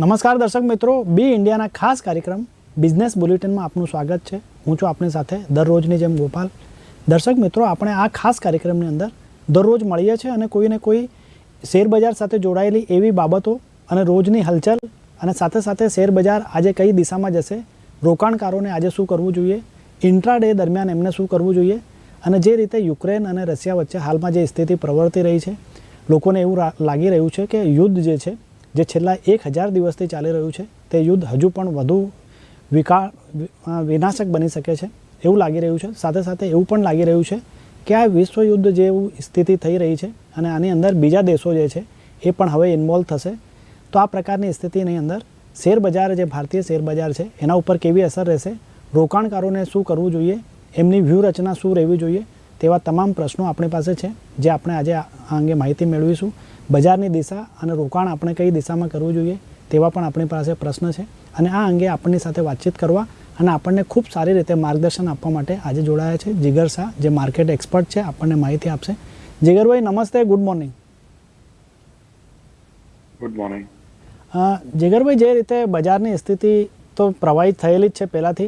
નમસ્કાર દર્શક મિત્રો, બી ઇન્ડિયાના ખાસ કાર્યક્રમ બિઝનેસ બુલેટિનમાં આપનું સ્વાગત છે. હું છું આપની સાથે દરરોજની જેમ ગોપાલ. દર્શક મિત્રો, આપણે આ ખાસ કાર્યક્રમની અંદર દરરોજ મળીએ છીએ અને કોઈને કોઈ શેરબજાર સાથે જોડાયેલી એવી બાબતો અને રોજની હલચલ અને સાથે સાથે શેરબજાર આજે કઈ દિશામાં જશે, રોકાણકારોને આજે શું કરવું જોઈએ, ઇન્ટ્રાડે દરમિયાન એમને શું કરવું જોઈએ અને જે રીતે યુક્રેન અને રશિયા વચ્ચે હાલમાં જે સ્થિતિ પ્રવર્તી રહી છે, લોકોને એવું લાગી રહ્યું છે કે યુદ્ધ જે છે જે છેલ્લા એક હજાર દિવસથી ચાલી રહ્યું છે, તે યુદ્ધ હજુ પણ વધુ વિકા વિનાશક બની શકે છે, એવું લાગી રહ્યું છે. સાથે સાથે એવું પણ લાગી રહ્યું છે કે આ વિશ્વયુદ્ધ જેવું સ્થિતિ થઈ રહી છે અને આની અંદર બીજા દેશો જે છે, એ પણ હવે ઇન્વોલ્વ થશે. તો આ પ્રકારની સ્થિતિની અંદર શેરબજાર જે ભારતીય શેરબજાર છે, એના ઉપર કેવી અસર રહેશે? રોકાણકારોને શું કરવું જોઈએ? એમની વ્યૂહરચના શું રહેવી જોઈએ? તેવા તમામ પ્રશ્નો આપણી પાસે છે, જે આપણે આજે આ અંગે માહિતી મેળવીશું. બજારની દિશા અને રોકાણ આપણે કઈ દિશામાં કરવું જોઈએ તેવા પણ આપણી પાસે પ્રશ્ન છે. અને આ અંગે આપણની સાથે વાતચીત કરવા અને આપણને ખૂબ સારી રીતે માર્ગદર્શન આપવા માટે આજે જોડાયા છે જીગર શાહ જે માર્કેટ એક્સપર્ટ છે આપણને માહિતી આપશે. જીગરભાઈ નમસ્તે ગુડ મોર્નિંગ. Good morning. અ, જીગરભાઈ જે રીતે બજારની સ્થિતિ તો પ્રવાહિત થયેલી જ છે પહેલાંથી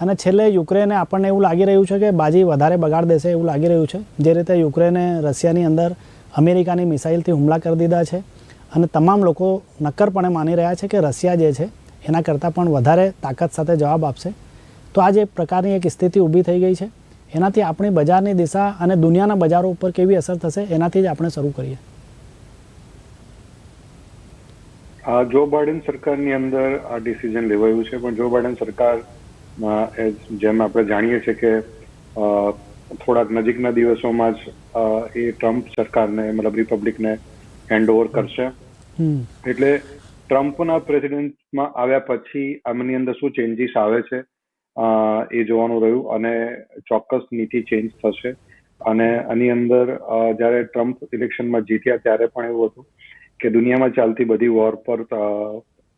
અને છેલ્લે યુક્રેને આપણને એવું લાગી રહ્યું છે કે બાજી વધારે બગાડ દેશે એવું લાગી રહ્યું છે. જે રીતે યુક્રેને રશિયાની અંદર અમેરિકાની મિસાઇલથી હુમલા કરી દીધા છે અને તમામ લોકો નક્કરપણે માની રહ્યા છે કે રશિયા જે છે, એના કરતાં પણ વધારે તાકાત સાથે જવાબ આપશે. તો આ જે પ્રકારની એક સ્થિતિ ઊભી થઈ ગઈ છે, એનાથી આપણી બજારની દિશા અને દુનિયાના બજારો ઉપર કેવી અસર થશે, એનાથી જ આપણે શરૂ કરીએ. આ જો બાઇડન સરકારની અંદર આ ડિસિઝન લેવાયું છે, પણ જો બાઇડન સરકાર જેમ આપણે જાણીએ છીએ કે થોડાક નજીકના દિવસોમાં જ એ ટ્રમ્પ સરકારને મતલબ રિપબ્લિકને હેન્ડ ઓવર કરશે એટલે ટ્રમ્પના પ્રેસિડેન્ટમાં આવ્યા પછી આમની અંદર શું ચેન્જીસ આવે છે એ જોવાનું રહ્યું અને ચોક્કસ નીતિ ચેન્જ થશે. અને આની અંદર જ્યારે ટ્રમ્પ ઇલેક્શનમાં જીત્યા ત્યારે પણ એવું હતું કે દુનિયામાં ચાલતી બધી વોર પર અ,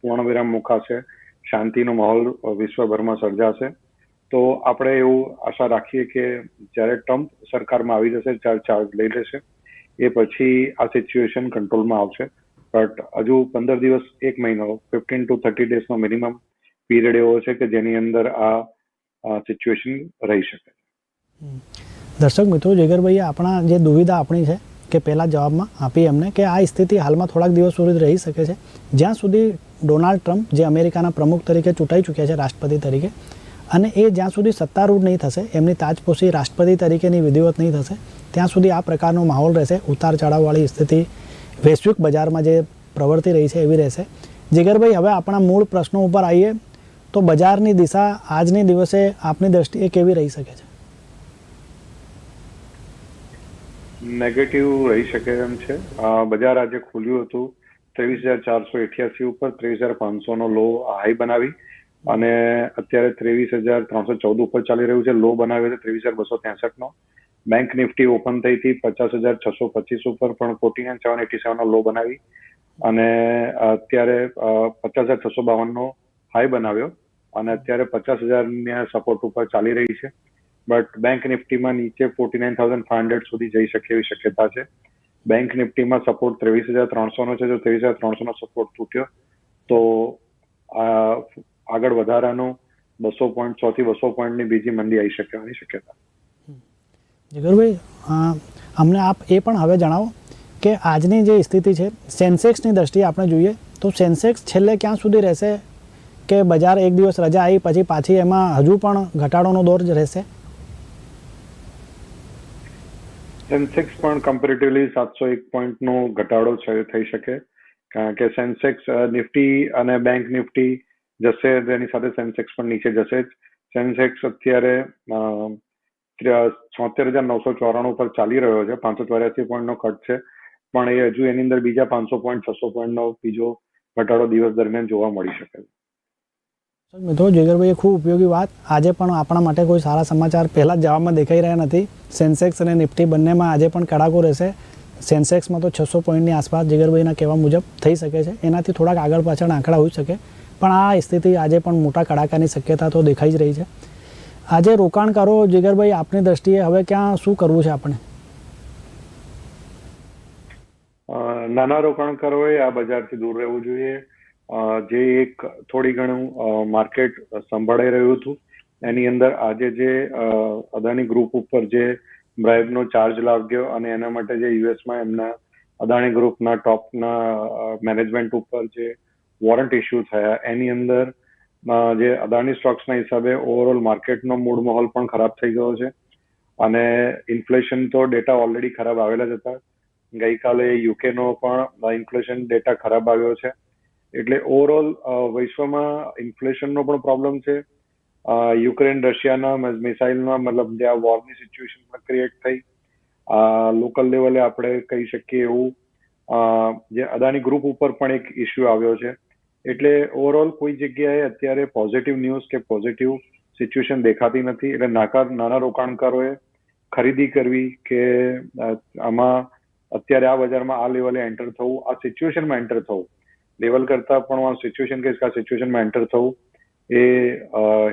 પૂર્ણવિરામ મુકાશે શાંતિનો માહોલ વિશ્વભરમાં સર્જાશે. તો આપણે એવું આશા રાખીએ કે જ્યારે ટ્રમ્પ સરકારમાં આવી જશે ચાર ચાર્જ લઈ લેશે, એ પછી આ સિચ્યુએશન કંટ્રોલમાં આવશે. બટ હજુ પંદર દિવસ, એક મહિનો ફિફ્ટીન ટુ થર્ટી ડેઝનો મિનિમમ પીરિયડ એવો છે કે જેની અંદર આ સિચ્યુએશન રહી શકે. દર્શક મિત્રો જીગરભાઈએ આપણા જે દુવિધા આપણી છે કે પહેલાં જવાબમાં આપી એમને કે આ સ્થિતિ હાલમાં થોડાક દિવસ સુધી રહી શકે છે. જ્યાં સુધી ડોનાલ્ડ ટ્રમ્પ જે અમેરિકાના પ્રમુખ તરીકે ચૂંટાઈ ચૂક્યા છે, રાષ્ટ્રપતિ તરીકે અને એ જ્યાં સુધી સત્તારૂઢ નહીં થશે, એમની તાજપોશી રાષ્ટ્રપતિ તરીકેની વિધિવત નહીં થશે, ત્યાં સુધી આ પ્રકારનો માહોલ રહેશે. ઉતાર ચઢાવવાળી સ્થિતિ વૈશ્વિક બજારમાં જે પ્રવર્તી રહી છે એવી રહેશે. જીગરભાઈ, હવે આપણા મૂળ પ્રશ્નો ઉપર આવીએ તો બજારની દિશા આજની દિવસે આપની દ્રષ્ટિએ કેવી રહી શકે છે? નેગેટિવ રહી શકે એમ છે. બજાર આજે ખુલ્યું હતું. ત્રેવીસ હજાર ચારસો અઠ્યાસી ઉપર ત્રેવીસ હજાર પાંચસો નો લો હાઈ બનાવી. અને અત્યારે ત્રેવીસ હજાર ત્રણસો ચૌદ ઉપર ચાલી રહ્યું છે. લો બનાવ્યો છે ત્રેવીસ હજાર બસો ત્રેસઠ નો બેંક નિફ્ટી ઓપન થઈ હતી પચાસ હજાર છસો પચીસ ઉપર પણ forty nine seven eighty seven નો લો બનાવી અને અત્યારે પચાસ હજાર છસો બાવન નો હાઈ બનાવ્યો અને અત્યારે પચાસ હજારની સપોર્ટ ઉપર ચાલી રહી છે. બટ બેંક નિફ્ટીમાં નીચે forty nine thousand five hundred સુધી જઈ શકે એવી શક્યતા છે. બેંક નિફ્ટીમાં સપોર્ટ ત્રેવીસ હજાર ત્રણસો નો છે. જો ત્રેવીસ હજાર ત્રણસો નો સપોર્ટ તૂટ્યો, તો આગળ વધારાનું બસો પોઈન્ટ સો થી બસો પોઈન્ટની બીજી મંદી આવી શકવાની શક્યતા. જીગરભાઈ? અમને આપ એ પણ હવે જણાવો કે આજની જે સ્થિતિ છે સેન્સેક્સની દ્રષ્ટિએ આપણે જોઈએ તો સેન્સેક્સ છેલ્લે ક્યાં સુધી રહેશે? કે બજાર એક દિવસ રજા આવી પછી પાછી એમાં હજુ પણ ઘટાડોનો દોર જ રહેશે? સેન્સેક્સ પણ કમ્પેરેટિવલી સાતસો એક પોઈન્ટનો ઘટાડો છે થઈ શકે. કારણ કે સેન્સેક્સ નિફ્ટી અને બેંક નિફ્ટી જશે તેની સાથે સેન્સેક્સ પણ નીચે જશે જ. સેન્સેક્સ અત્યારે છોતેર હજાર નવસો ચોરાણું પર ચાલી રહ્યો છે. પાંચસો ચોર્યાસી પોઈન્ટનો ઘટ છે. પણ એ હજુ એની અંદર બીજા પાંચસો પોઈન્ટ, છસો પોઈન્ટનો બીજો ઘટાડો દિવસ દરમિયાન જોવા મળી શકે છે. મિત્રો જીગરભાઈ ખૂબ ઉપયોગી વાત. આજે પણ આપણા માટે કોઈ સારા સમાચાર પહેલાં જ જવામાં દેખાઈ રહ્યા નથી. સેન્સેક્સ અને નિફ્ટી બંનેમાં આજે પણ કડાકો રહેશે. સેન્સેક્સમાં તો છસો પોઈન્ટની આસપાસ જેગરભાઈના કહેવા મુજબ થઈ શકે છે. એનાથી થોડાક આગળ પાછળ આંકડા હોઈ શકે. પણ આ સ્થિતિ આજે પણ મોટા કડાકાની શક્યતા તો દેખાઈ જ રહી છે. આજે રોકાણકારો જીગરભાઈ, આપની દ્રષ્ટિએ હવે ક્યાં શું કરવું છે આપણે? નાના રોકાણકારોએ આ બજારથી દૂર રહેવું જોઈએ. જે એક થોડી ઘણું માર્કેટ સંભાળાઈ રહ્યું હતું, એની અંદર આજે જે અદાણી ગ્રુપ ઉપર જે બ્રાઇબનો ચાર્જ લાગ્યો અને એના માટે જે યુએસમાં એમના અદાણી ગ્રુપના ટોપના મેનેજમેન્ટ ઉપર જે વોરંટ ઇસ્યુ થયા. એની અંદર જે અદાણી સ્ટોક્સના હિસાબે ઓવરઓલ માર્કેટનો મૂળ માહોલ પણ ખરાબ થઈ ગયો છે. અને ઇન્ફ્લેશન તો ડેટા ઓલરેડી ખરાબ આવેલા જ હતા. ગઈકાલે યુકેનો પણ ઇન્ફ્લેશન ડેટા ખરાબ આવ્યો છે. એટલે ઓવરઓલ વિશ્વમાં ઇન્ફ્લેશનનો પણ પ્રોબ્લેમ છે. યુક્રેન રશિયાના મિસાઇલના મતલબ જે આ વોરની સિચ્યુએશન પણ ક્રિએટ થઈ. લોકલ લેવલે આપણે કહી શકીએ એવું. જે અદાણી ગ્રુપ ઉપર પણ એક ઇસ્યુ આવ્યો છે. એટલે ઓવરઓલ કોઈ જગ્યાએ અત્યારે પોઝિટિવ ન્યૂઝ કે પોઝિટિવ સિચ્યુએશન દેખાતી નથી. એટલે નાકા, નાના રોકાણકારોએ ખરીદી કરવી કે આમાં અત્યારે આ બજારમાં આ લેવલે એન્ટર થવું, આ સિચ્યુએશનમાં એન્ટર થવું. લેવલ કરતા પણ આ સિચ્યુએશન કે આ સિચ્યુએશનમાં એન્ટર થવું એ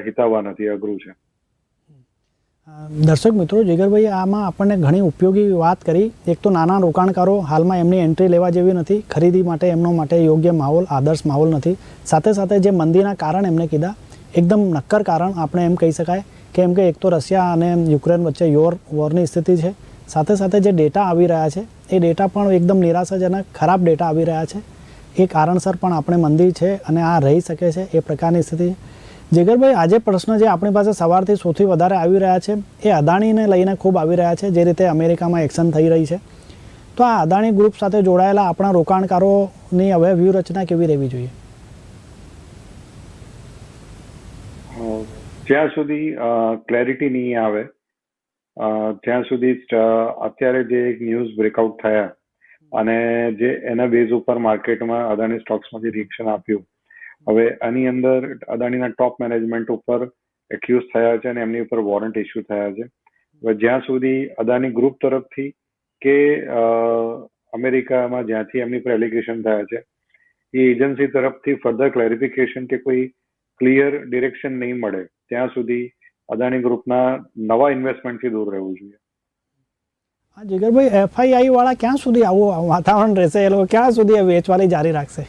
હિતાવહ નથી, અઘરું છે. દર્શક મિત્રો જીગરભાઈ આમાં આપણને ઘણી ઉપયોગી વાત કરી. એક તો નાના રોકાણકારો હાલમાં એમની એન્ટ્રી લેવા જેવી નથી, ખરીદી માટે, એમનો માટે યોગ્ય માહોલ, આદર્શ માહોલ નથી. સાથે સાથે જે મંદીના કારણ એમને કીધા, એકદમ નક્કર કારણ આપણે એમ કહી શકાય કેમ કે એક તો રશિયા અને યુક્રેન વચ્ચે યોર, વોરની સ્થિતિ છે. સાથે સાથે જે ડેટા આવી રહ્યા છે, એ ડેટા પણ એકદમ નિરાશાજનક, ખરાબ ડેટા આવી રહ્યા છે. એ કારણસર પણ આપણે મંદી છે અને આ રહી શકે છે એ પ્રકારની સ્થિતિ. છે જીગરભાઈ, આજે પ્રશ્ન જે આપણી પાસે સવારથી સૌથી વધારે આવી રહ્યા છે, એ અદાણીને લઈને ખૂબ આવી રહ્યા છે, જે રીતે અમેરિકામાં એક્શન થઈ રહી છે. તો આ અદાણી ગ્રુપ સાથે જોડાયેલા આપણા રોકાણકારોની હવે વ્યૂહરચના કેવી રહેવી જોઈએ? જ્યાં સુધી ક્લેરિટી નહીં આવે ત્યાં સુધી અત્યારે જે એક ન્યૂઝ બ્રેકઆઉટ થયા, અને જે એના બેઝ ઉપર માર્કેટમાં અદાણી સ્ટોક્સમાં જે રિએક્શન આપ્યું હવે આની અંદર અદાણીના ટોપ મેનેજમેન્ટ ઉપર એક્યુઝ થયા છે અને એમની ઉપર વોરંટ ઇસ્યુ થયા છે. હવે જ્યાં સુધી અદાણી ગ્રુપ તરફથી કે અમેરિકામાં જ્યાંથી એમની પર એલિગેશન થયા છે, એ એજન્સી તરફથી ફર્ધર ક્લેરિફિકેશન કે કોઈ ક્લિયર ડિરેક્શન નહીં મળે, ત્યાં સુધી અદાણી ગ્રુપના નવા ઇન્વેસ્ટમેન્ટથી દૂર રહેવું જોઈએ. જીગરભાઈ એફઆઈઆઈ વાળા ક્યાં સુધી આવું વાતાવરણ રહેશે? એ લોકો ક્યાં સુધી વેચવાની જારી રાખશે?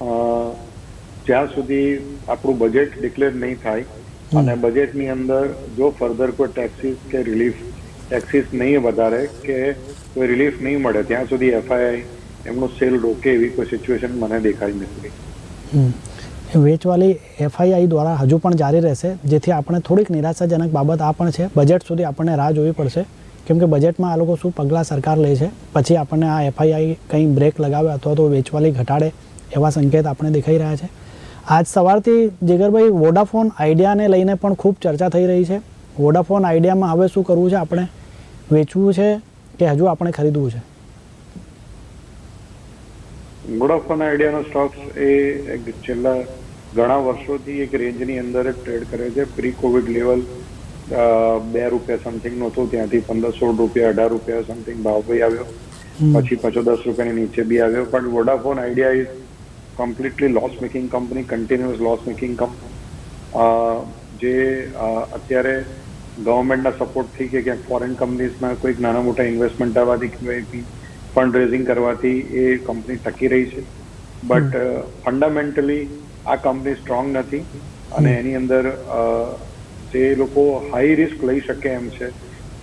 જ્યાં સુધી આપણું બજેટ ડિક્લેર નહીં થાય અને બજેટની અંદર જો ફર્ધર કોઈ ટેક્સીસ કે રિલીફ ટેક્સીસ નહીં વધારે કે કોઈ રિલીફ નહીં મળે ત્યાં સુધી એફઆઈઆઈ એમનું સેલ રોકે એવી કોઈ સિચ્યુએશન મને દેખાઈ નથી. વેચવાલી એફઆઈઆઈ દ્વારા હજુ પણ જારી રહેશે જેથી આપણે થોડીક નિરાશાજનક બાબત આ પણ છે. બજેટ સુધી આપણને રાહ જોવી પડશે કેમ કે બજેટમાં આ લોકો શું પગલાં સરકાર લે છે પછી આપણને આ એફઆઈઆઈ કંઈ બ્રેક લગાવે અથવા તો વેચવાલી ઘટાડે એવા સંકેત આપણે દેખાઈ રહ્યા છે. આજ સવારથી જીગરભાઈ વોડાફોન આઈડિયાને લઈને પણ ખૂબ ચર્ચા થઈ રહી છે. વોડાફોન આઈડિયામાં હવે શું કરવું છે આપણે? વેચવું છે કે હજુ આપણે ખરીદવું છે? વોડાફોન આઈડિયાનો સ્ટોક્સ એ એક છેલ્લા ઘણા વર્ષોથી એક રેન્જની અંદર જ ટ્રેડ કરે છે. પ્રી કોવિડ લેવલ બે રૂપિયા સમથિંગ નહોતું. ત્યાંથી પંદર સોળ રૂપિયા અઢાર રૂપિયા સમથિંગ ભાવ ભાઈ આવ્યો. પછી પાછો દસ રૂપિયાની નીચે બી આવ્યો. પણ Vodafone Idea is completely loss making company continuous loss making company જે અત્યારે ગવર્મેન્ટના સપોર્ટથી કે ક્યાંક ફોરેન કંપનીઝના કોઈક નાના મોટા ઇન્વેસ્ટમેન્ટ આવવાથી કે ફંડ રેઝિંગ કરવાથી એ કંપની ટકી રહી છે. બટ ફંડામેન્ટલી આ કંપની સ્ટ્રોંગ નથી અને એની અંદર જે લોકો હાઈ રિસ્ક લઈ શકે એમ છે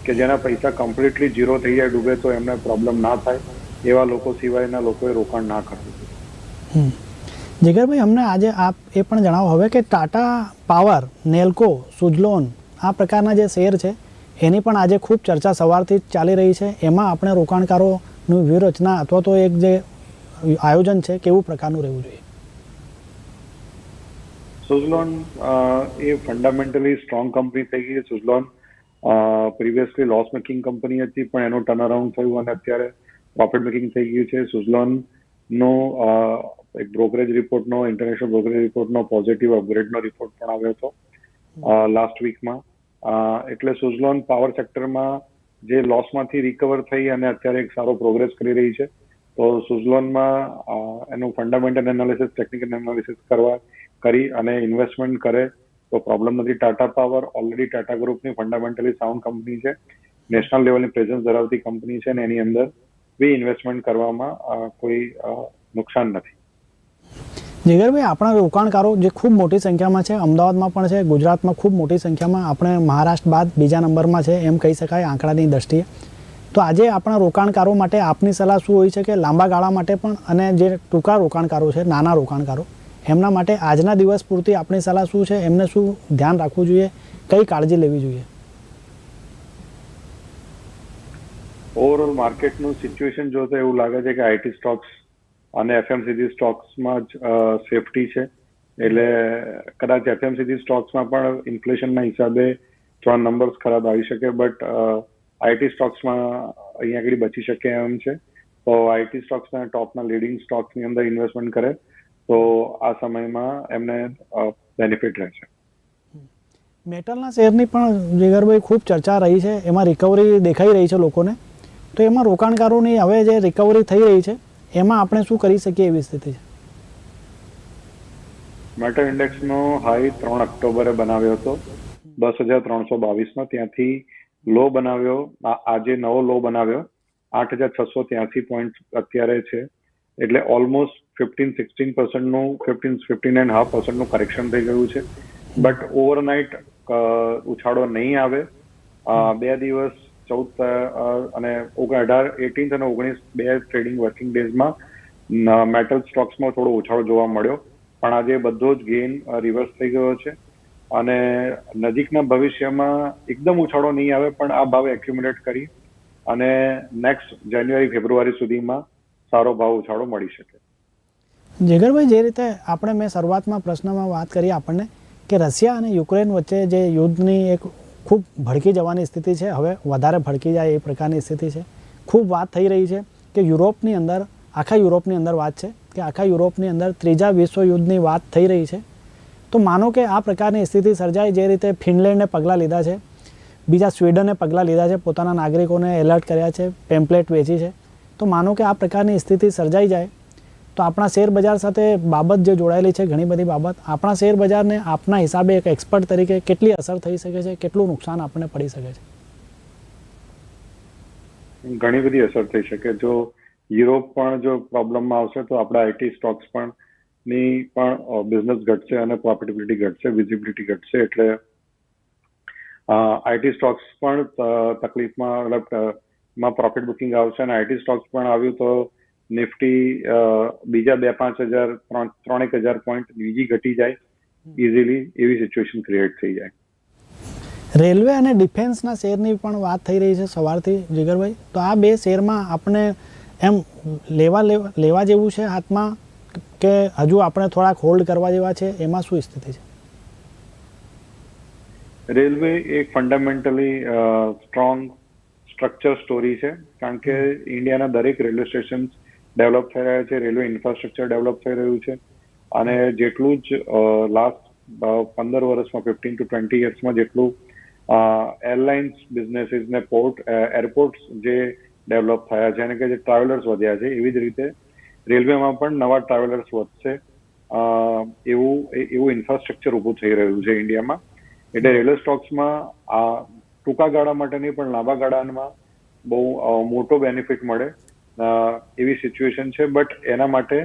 કે જેના પૈસા કમ્પ્લીટલી ઝીરો થઈ જાય ડૂબે તો એમને પ્રોબ્લેમ ના થાય એવા લોકો સિવાયના લોકોએ રોકાણ ના કરવું. જીગરભાઈ, અમને આજે આપ એ પણ જણાવો. હવે કે ટાટા પાવર, નેલ્કો, સુઝલોન આ પ્રકારના જે શેર છે, એની પણ આજે ખૂબ ચર્ચા સવારથી ચાલી રહી છે. એમાં આપણે રોકાણકારોની વ્યૂહરચના અથવા તો એક જે આયોજન છે, કેવું પ્રકારનું રહેવું જોઈએ? સુઝલોન એ ફંડામેન્ટલી સ્ટ્રોંગ કંપની થઈ ગઈ છે. Suzlon previously loss making company હતી, પણ એનું ટર્ન અરાઉન્ડ થયું અને અત્યારે પ્રોફિટ મેકિંગ થઈ ગયું છે. સુઝલોન નો એક બ્રોકરેજ રિપોર્ટનો, ઇન્ટરનેશનલ બ્રોકરેજ રિપોર્ટનો, પોઝિટિવ અપગ્રેડનો રિપોર્ટ પણ આવ્યો હતો લાસ્ટ વીકમાં એટલે સુઝલોન પાવર સેક્ટરમાં જે લોસમાંથી રિકવર થઈ અને અત્યારે એક સારો પ્રોગ્રેસ કરી રહી છે, તો સુઝલોનમાં એનું ફંડામેન્ટલ એનાલિસિસ ટેકનિકલ એનાલિસિસ કરવા, કરી અને ઇન્વેસ્ટમેન્ટ કરે, તો પ્રોબ્લેમ નથી. ટાટા પાવર ઓલરેડી ટાટા ગ્રુપની ફંડામેન્ટલી સાઉન્ડ કંપની છે નેશનલ લેવલની પ્રેઝન્સ ધરાવતી કંપની છે, અને એની અંદર બી ઇન્વેસ્ટમેન્ટ કરવામાં કોઈ નુકસાન નથી. જીગરભાઈ આપણા રોકાણકારો જે ખૂબ મોટી સંખ્યામાં છે, અમદાવાદમાં પણ છે, ગુજરાતમાં ખૂબ મોટી સંખ્યામાં, આપણે મહારાષ્ટ્ર બાદ બીજા નંબરમાં છે, એમ કહી શકાય આંકડાની દ્રષ્ટિએ. તો આજે આપણા રોકાણકારો માટે આપની સલાહ શું હોય છે કે લાંબા ગાળા માટે પણ અને જે ટૂંકા રોકાણકારો છે, નાના રોકાણકારો, એમના માટે આજના દિવસ પૂરતી આપણી સલાહ શું છે, એમને શું ધ્યાન રાખવું જોઈએ, કઈ કાળજી લેવી જોઈએ? ઓવરઓલ માર્કેટનું સિચ્યુએશન જોતા એવું લાગે છે કે આઈટી સ્ટોક્સ અને એફએમસીજી સ્ટોક્સમાં જ સેફટી છે. એટલે કદાચ એફએમસીજી સ્ટોક્સમાં પણ ઇન્ફ્લેશનના હિસાબે થોડા નંબર્સ ખરાબ આવી શકે બટ આઈટી સ્ટોક્સમાં અહીંયા આગળ બચી શકે એમ છે. તો આઈટી સ્ટોક્સના ટોપના લીડિંગ સ્ટોક્સની અંદર ઇન્વેસ્ટમેન્ટ કરે, તો આ સમયમાં એમને બેનિફિટ રહેશે. મેટલના શેરની પણ જીગરભાઈ ખૂબ ચર્ચા રહી છે. એમાં રિકવરી દેખાઈ રહી છે લોકોને. તો એમાં રોકાણકારોની હવે જે રિકવરી થઈ રહી છે એમાં આપણે શું કરી શકીએ એવી સ્થિતિ છે? મેટલ ઇન્ડેક્સનો હાઈ ત્રણ ઓક્ટોબરે બનાવ્યો હતો. દસ હજાર ત્રણસો બાવીસનો ત્યાંથી લો બનાવ્યો. આજે નવો લો બનાવ્યો. આઠ હજાર છસો ત્યાંસી પોઈન્ટ અત્યારે છે. એટલે ઓલમોસ્ટ ફિફ્ટીન સિક્સટીન પર્સન્ટનું ફિફ્ટીન ફિફ્ટીન એન્ડ હાફ પર્સન્ટનું કરેક્શન થઈ ગયું છે. બટ ઓવરનાઇટ ઉછાળો નહીં આવે. બે દિવસ ચૌદ અને અઢાર એટીન્થ અને ઓગણીસ બે ટ્રેડિંગ વર્કિંગ ડેઝમાં મેટલ સ્ટોક્સમાં થોડો ઉછાળો જોવા મળ્યો. પણ આજે બધો જ ગેઇન રિવર્સ થઈ ગયો છે. અને નજીકના ભવિષ્યમાં એકદમ ઉછાળો નહીં આવે, પણ આ ભાવ એક્યુમ્યુલેટ કરી અને નેક્સ્ટ જાન્યુઆરી ફેબ્રુઆરી સુધીમાં સારો ભાવ ઉછાળો મળી શકે. જેગરભાઈ જે રીતે આપણે મેં શરૂઆતમાં પ્રશ્નમાં વાત કરી આપણને, કે રશિયા અને યુક્રેન વચ્ચે જે યુદ્ધની એક ખૂબ ભડકી જવાની સ્થિતિ છે. હવે વધારે ભડકી જાય એ પ્રકારની સ્થિતિ છે. ખૂબ વાત થઈ રહી છે કે યુરોપની અંદર, આખા યુરોપની અંદર વાત છે કે આખા યુરોપની અંદર ત્રીજા વિશ્વ યુદ્ધની વાત થઈ રહી છે. તો માનો કે આ પ્રકારની સ્થિતિ સર્જાય જે રીતે ફિનલેન્ડે પગલાં લીધા છે. બીજા સ્વીડને પગલાં લીધા છે. પોતાના નાગરિકોને એલર્ટ કર્યા છે. પેમ્પલેટ વેચી છે. તો માનો કે આ પ્રકારની સ્થિતિ સર્જાઈ જાય તો આપણા શેર બજાર સાથે બાબત જે જોડાયેલી છે, ઘણી બધી બાબત, આપણા શેર બજારને આપના હિસાબે એક એક્સપર્ટ તરીકે કેટલી અસર થઈ શકે છે, કેટલું નુકસાન આપણને પડી શકે છે? ઘણી બધી અસર થઈ શકે. જો યુરોપ પણ જો પ્રોબ્લેમમાં આવશે, તો આપણા આઈટી સ્ટોક્સ પણ ની પણ બિઝનેસ ઘટશે અને પ્રોફિટેબિલિટી ઘટશે વિઝિબિલિટી ઘટશે એટલે આઈટી સ્ટોક્સ પણ તકલીફમાં, મતલબમાં પ્રોફિટ બુકિંગ આવશે અને આઈટી સ્ટોક્સ પણ આવ્યું તો નિફ્ટી બીજા બે પાંચ હજાર ત્રણ ત્રણેક હજાર પોઈન્ટ બીજી ઘટી જાય ઇઝીલી એવી સિચ્યુએશન ક્રિએટ થઈ જાય. રેલવે અને ડિફેન્સના શેરની પણ વાત થઈ રહી છે સવારથી જીગરભાઈ. તો આ બે શેરમાં આપણે એમ લેવા લેવા જેવું છે હાથમાં કે હજુ આપણે થોડાક હોલ્ડ કરવા જેવા છે? એમાં શું સ્થિતિ છે? રેલવે એક ફંડામેન્ટલી સ્ટ્રોંગ સ્ટ્રક્ચર સ્ટોરી છે. કારણ કે ઇન્ડિયાના દરેક રેલવે સ્ટેશન ડેવલપ થઈ રહ્યા છે, રેલવે ઇન્ફ્રાસ્ટ્રક્ચર ડેવલપ થઈ રહ્યું છે. અને જેટલું જ લાસ્ટ પંદર વર્ષમાં ફિફ્ટીન ટુ ટ્વેન્ટી યર્સમાં જેટલું એરલાઇન્સ બિઝનેસીસ ને પોર્ટ એરપોર્ટ્સ જે ડેવલપ થયા છે, અને કે જે ટ્રાવેલર્સ વધ્યા છે, એવી જ રીતે રેલવેમાં પણ નવા ટ્રાવેલર્સ વધશે. એવું એવું ઇન્ફ્રાસ્ટ્રક્ચર ઊભું થઈ રહ્યું છે ઇન્ડિયામાં. એટલે રેલવે સ્ટોક્સમાં આ ટૂંકા ગાળા માટે નહીં પણ લાંબા ગાળામાં બહુ મોટો બેનિફિટ મળે. એવી સિચ્યુએશન છે. બટ એના માટે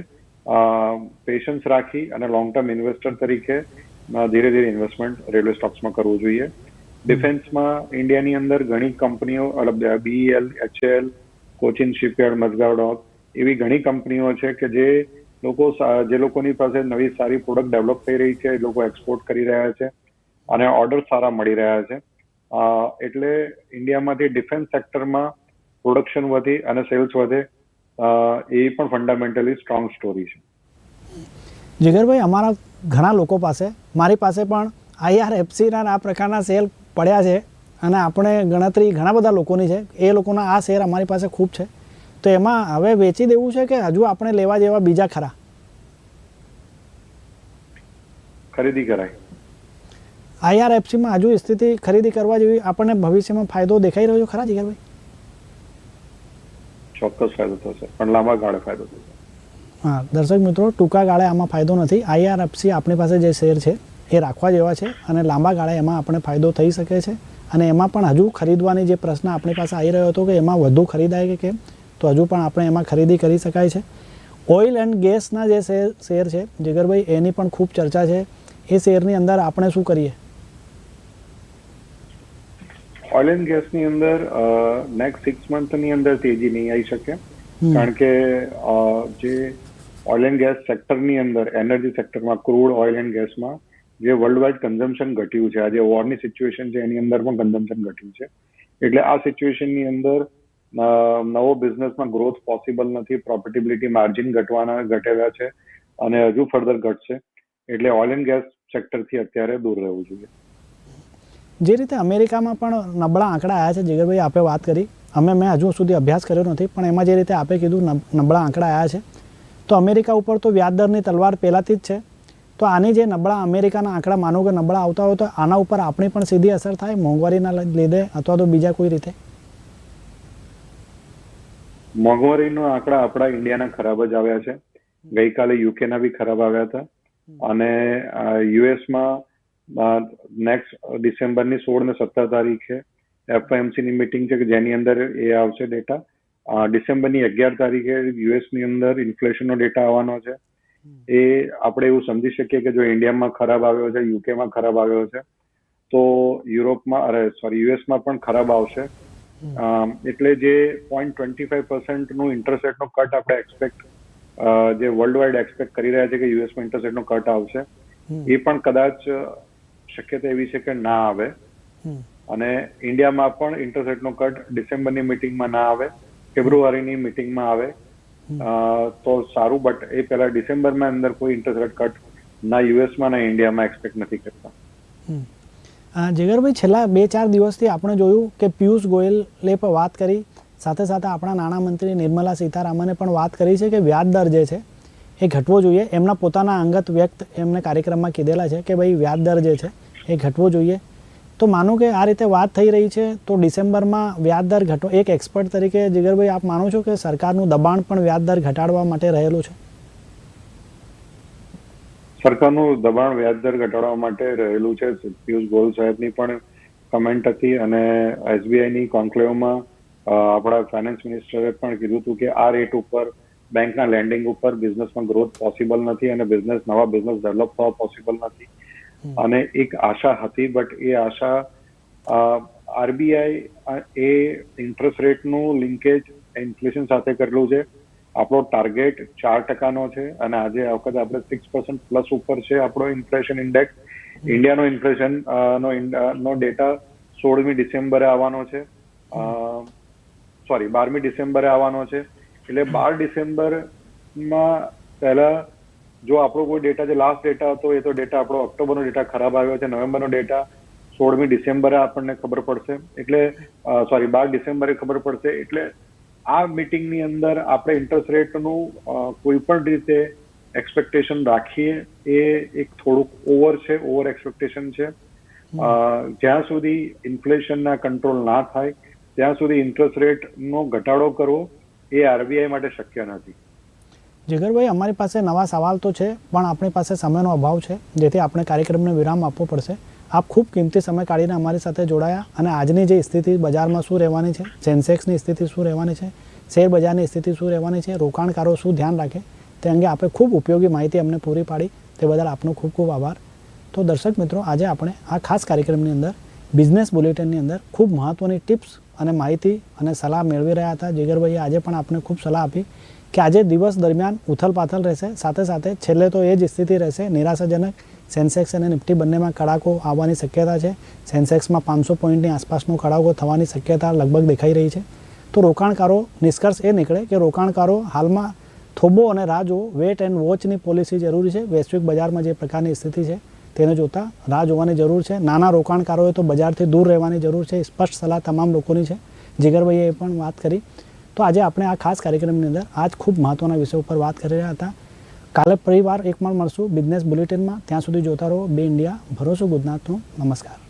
પેશન્સ રાખી અને લોંગ ટર્મ ઇન્વેસ્ટર તરીકે ધીરે ધીરે ઇન્વેસ્ટમેન્ટ રેલવે સ્ટોક્સમાં કરવું જોઈએ. ડિફેન્સમાં ઇન્ડિયાની અંદર ઘણી કંપનીઓ BEL HL Cochin shipyard Mazagon dock એવી ઘણી કંપનીઓ છે કે જે લોકો જે લોકોની પાસે નવી સારી પ્રોડક્ટ ડેવલપ થઈ રહી છે, એ લોકો એક્સપોર્ટ કરી રહ્યા છે અને ઓર્ડર સારા મળી રહ્યા છે. એટલે ઇન્ડિયામાંથી ડિફેન્સ સેક્ટરમાં પ્રોડક્શન વધી અને સેલ્સ વધે એ પણ ફંડામેન્ટલી સ્ટ્રોંગ સ્ટોરી છે. જીગરભાઈ અમારા ઘણા લોકો પાસે મારી પાસે પણ આઈઆરએફસીના આ પ્રકારના શેર પડ્યા છે અને આપણે ગણતરી ઘણા બધા લોકોની છે. એ લોકોના આ શેર અમારી પાસે ખૂબ છે. તો એમાં હવે વેચી દેવું છે કે હજુ આપણે લેવા જેવા બીજા ખરા? ખરીદી કરાય. આઈઆરએફસીમાં હજુ સ્થિતિ ખરીદી કરવા જેવી આપણને ભવિષ્યમાં ફાયદો દેખાઈ રહ્યો છે ખરા જીગરભાઈ? ચોક્કસ ફાયદો થશે. પણ લાંબા ગાળે ફાયદો થશે. હા, દર્શક મિત્રો, ટૂંકા ગાળે આમાં ફાયદો નથી. આઈઆરએફસી આપણી પાસે જે શેર છે, એ રાખવા જેવા છે અને લાંબા ગાળે એમાં આપણે ફાયદો થઈ શકે છે. અને એમાં પણ હજુ ખરીદવાની જે પ્રશ્ન આપણી પાસે આવી રહ્યો હતો કે એમાં વધુ ખરીદાય કે કેમ, તો હજુ પણ આપણે એમાં ખરીદી કરી શકાય છે. ઓઇલ એન્ડ ગેસના જે શેર શેર છે, જીગરભાઈ, એની પણ ખૂબ ચર્ચા છે. એ શેરની અંદર આપણે શું કરીએ? ઓઇલ એન્ડ ગેસની અંદર નેક્સ્ટ સિક્સ મંથની અંદર તેજી નહીં આવી શકે. કારણ કે જે ઓઇલ એન્ડ ગેસ સેક્ટરની અંદર એનર્જી સેક્ટરમાં ક્રૂડ ઓઇલ એન્ડ ગેસમાં જે વર્લ્ડ વાઇડ કન્ઝમ્પશન ઘટ્યું છે. આજે વોરની સિચ્યુએશન છે એની અંદર પણ કન્ઝમ્પશન ઘટ્યું છે. એટલે આ સિચ્યુએશનની અંદર નવો બિઝનેસમાં ગ્રોથ પોસિબલ નથી. પ્રોફિટેબિલિટી માર્જિન ઘટવાના ઘટેલા છે. અને હજુ ફર્ધર ઘટશે. એટલે ઓઇલ એન્ડ ગેસ સેક્ટરથી અત્યારે દૂર રહેવું જોઈએ. જે રીતે અમેરિકામાં પણ નબળા આંકડા આવ્યા છે જીગરભાઈ આપે વાત કરી. અમે મેં હજુ સુધી અભ્યાસ કર્યો નથી પણ એમાં જે રીતે આપે કીધું નબ- નબળા આંકડા આવ્યા છે. તો અમેરિકા ઉપર તો વ્યાજદરની તલવાર પહેલાંથી જ છે. તો આની જે નબળા અમેરિકાના આંકડા માનો કે નબળા આવતા હોય તો આના ઉપર આપણી પણ સીધી અસર થાય મોંઘવારીના લીધે અથવા તો બીજા કોઈ રીતે? મોંઘવારીનો આંકડા આપણા ઇન્ડિયાના ખરાબ જ આવ્યા છે. ગઈકાલે યુકેના બી ખરાબ આવ્યા હતા. અને યુએસમાં નેક્સ્ટ ડિસેમ્બરની સોળ ને સત્તર તારીખે એફઆઈએમસી ની મિટિંગ છે કે જેની અંદર એ આવશે ડેટા ડિસેમ્બરની અગિયાર તારીખે યુએસની અંદર ઇન્ફ્લેશનનો ડેટા આવવાનો છે. એ આપણે એવું સમજી શકીએ કે જો ઇન્ડિયામાં ખરાબ આવ્યો છે યુકેમાં ખરાબ આવ્યો છે તો યુરોપમાં અરે સોરી યુએસમાં પણ ખરાબ આવશે. એટલે જે પોઈન્ટ ટ્વેન્ટી ફાઈવ પર્સન્ટનું ઇન્ટરેસ્ટ રેટનો કટ આપણે એક્સપેક્ટ જે વર્લ્ડ વાઇડ એક્સપેક્ટ કરી રહ્યા છે કે યુએસમાં ઇન્ટરેસ્ટ રેટનો કટ આવશે એ પણ કદાચ શક્યતા એવી છે કે ના આવે. અને ઇન્ડિયામાં પણ ઇન્ટરસેટનો કટ ડિસેમ્બરની મિટિંગમાં ના આવે ફેબ્રુઆરીની મિટિંગમાં આવે. તો સારું બટ એ પહેલા ડિસેમ્બરમાં અંદર કોઈ ઇન્ટરસેટ કટ ના યુએસમાં ના ઇન્ડિયામાં એક્સપેક્ટ નથી કરતા. જગરભાઈ છેલ્લા બે ચાર દિવસથી આપણે જોયું કે પિયુષ ગોયલે પણ વાત કરી. સાથે સાથે આપણા નાણામંત્રી નિર્મલા સીતારામને પણ વાત કરી છે કે વ્યાજ દર જે છે એ ઘટવો જોઈએ. એમના પોતાના અંગત વ્યક્ત એમને કાર્યક્રમમાં કીધેલા છે કે ભાઈ વ્યાજ દર જે છે એ ઘટવો જોઈએ. તો માનો કે આ રીતે વાત થઈ રહી છે, તો ડિસેમ્બરમાં વ્યાજ દર ઘટો. એક એક્સપર્ટ તરીકે જીગરભાઈ, આપ માનો છો કે સરકારનું દબાણ પણ વ્યાજ દર ઘટાડવા માટે રહેલું છે? સરકારનું દબાણ વ્યાજદર ઘટાડવા માટે રહેલું છે. પિયુષ ગોયલ સાહેબની પણ કમેન્ટ હતી અને એસબીઆઈની કોન્ક્લેવમાં આપણા ફાઇનાન્સ મિનિસ્ટરે પણ કીધું હતું કે આ રેટ ઉપર બેંકના લેન્ડિંગ ઉપર બિઝનેસમાં ગ્રોથ પોસિબલ નથી અને બિઝનેસ નવા બિઝનેસ ડેવલપ થવા પોસિબલ નથી. અને એક આશા હતી બટ એ આશા આરબીઆઈ એ ઇન્ટરેસ્ટ રેટનું લિંકેજ ઇન્ફ્લેશન સાથે કરેલું છે. આપણો ટાર્ગેટ ચાર ટકાનો છે અને આજે આ વખતે આપણે સિક્સ પર્સન્ટ પ્લસ ઉપર છે આપણો ઇન્ફ્લેશન ઇન્ડેક્સ ઇન્ડિયાનો ઇન્ફ્લેશન નો નો ડેટા સોળમી ડિસેમ્બરે આવવાનો છે. સોરી બારમી ડિસેમ્બરે આવવાનો છે. એટલે બાર ડિસેમ્બરમાં પહેલા જો આપણો કોઈ ડેટા જે લાસ્ટ ડેટા હતો એ તો ડેટા આપણો ઓક્ટોબરનો ડેટા ખરાબ આવ્યો છે, નવેમ્બરનો ડેટા સોળમી ડિસેમ્બરે આપણને ખબર પડશે. એટલે સોરી બાર ડિસેમ્બરે ખબર પડશે. એટલે આ મિટિંગની અંદર આપણે ઇન્ટરેસ્ટ રેટનું કોઈ પણ રીતે એક્સપેક્ટેશન રાખીએ, એ એક થોડુંક ઓવર છે ઓવર એક્સપેક્ટેશન છે. જ્યાં સુધી ઇન્ફ્લેશનના કંટ્રોલ ના થાય, ત્યાં સુધી ઇન્ટરેસ્ટ રેટનો ઘટાડો કરવો એ આરબીઆઈ માટે શક્ય નથી. જીગરભાઈ, અમારી પાસે નવા સવાલ તો છે, પણ આપણી પાસે સમયનો અભાવ છે, જેથી આપણે કાર્યક્રમને વિરામ આપવો પડશે. આપ ખૂબ કિંમતી સમય કાઢીને અમારી સાથે જોડાયા અને આજની જે સ્થિતિ બજારમાં શું રહેવાની છે, સેન્સેક્સની સ્થિતિ શું રહેવાની છે, શેર બજારની સ્થિતિ શું રહેવાની છે, રોકાણકારો શું ધ્યાન રાખે, તે અંગે આપણે ખૂબ ઉપયોગી માહિતી અમને પૂરી પાડી. તે બદલ આપનો ખૂબ ખૂબ આભાર. તો દર્શક મિત્રો, આજે આપણે આ ખાસ કાર્યક્રમની અંદર, બિઝનેસ બુલેટિનની અંદર ખૂબ મહત્ત્વની ટિપ્સ અને માહિતી અને સલાહ મેળવી રહ્યા હતા. જીગરભાઈએ આજે પણ આપણે ખૂબ સલાહ આપી કે આજે દિવસ દરમિયાન ઉથલપાથલ રહેશે. સાથે સાથે છેલ્લે તો એ જ સ્થિતિ રહેશે. નિરાશાજનક સેન્સેક્સ અને નિફ્ટી બંનેમાં કડાકો આવવાની શક્યતા છે. સેન્સેક્સમાં પાંચસો પોઈન્ટની આસપાસનો કડાકો થવાની શક્યતા લગભગ દેખાઈ રહી છે. તો રોકાણકારો, નિષ્કર્ષ એ નીકળે કે રોકાણકારો હાલમાં થોબો અને રાહ જુઓ. વેટ એન્ડ વોચની પોલિસી જરૂરી છે. વૈશ્વિક બજારમાં જે પ્રકારની સ્થિતિ છે તેને જોતા રાહ જોવાની જરૂર છે. નાના રોકાણકારોએ તો બજારથી દૂર રહેવાની જરૂર છે. સ્પષ્ટ સલાહ તમામ લોકોની છે. જીગરભાઈએ પણ વાત કરી. તો આજે આપણે આ ખાસ કાર્યક્રમની અંદર આજ ખૂબ મહત્ત્વના વિષય ઉપર વાત કરી રહ્યા હતા. કાલે પરિવાર એકમાં મળશું. બિઝનેસ બુલેટિનમાં. ત્યાં સુધી જોતા રહો. બે ઇન્ડિયા. ભરોસો ગુજરાતનો નમસ્કાર.